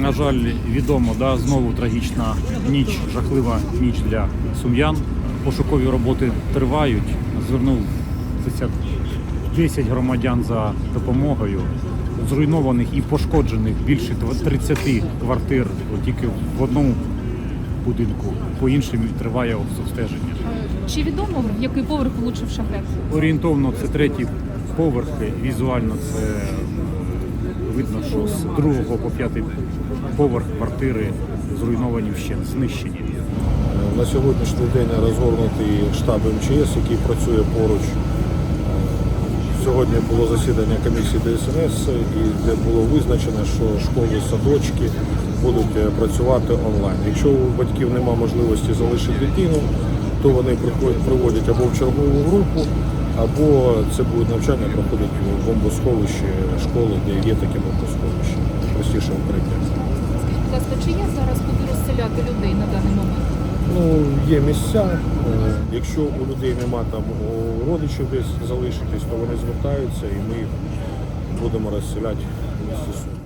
на жаль, відомо, да, знову трагічна ніч, жахлива ніч для сум'ян. Пошукові роботи тривають. Звернувся 10 громадян за допомогою. Зруйнованих і пошкоджених більше 30 квартир тільки в одному будинку. По іншим триває обстеження. Чи відомо, в який поверх влучив шахет? Орієнтовно це третій поверх. Візуально це видно, що з другого по п'ятий поверх квартири зруйновані вщент, знищені. На сьогоднішній день розгорнутий штаб МЧС, який працює поруч. Сьогодні було засідання комісії ДСНС, і де було визначено, що школи, садочки будуть е, працювати онлайн. Якщо у батьків немає можливості залишити дитину, то вони приводять або в чергову групу, або це буде навчання проходить в бомбосховищі школи, де є таке бомбосховище. Простіше укриття. Скажіть, будь ласка, чи є зараз куди розселяти людей на даний момент? Ну, є місця. Е, Якщо у людей нема там у родичів десь залишитись, то вони звертаються і ми їх будемо розселяти в місті Суми.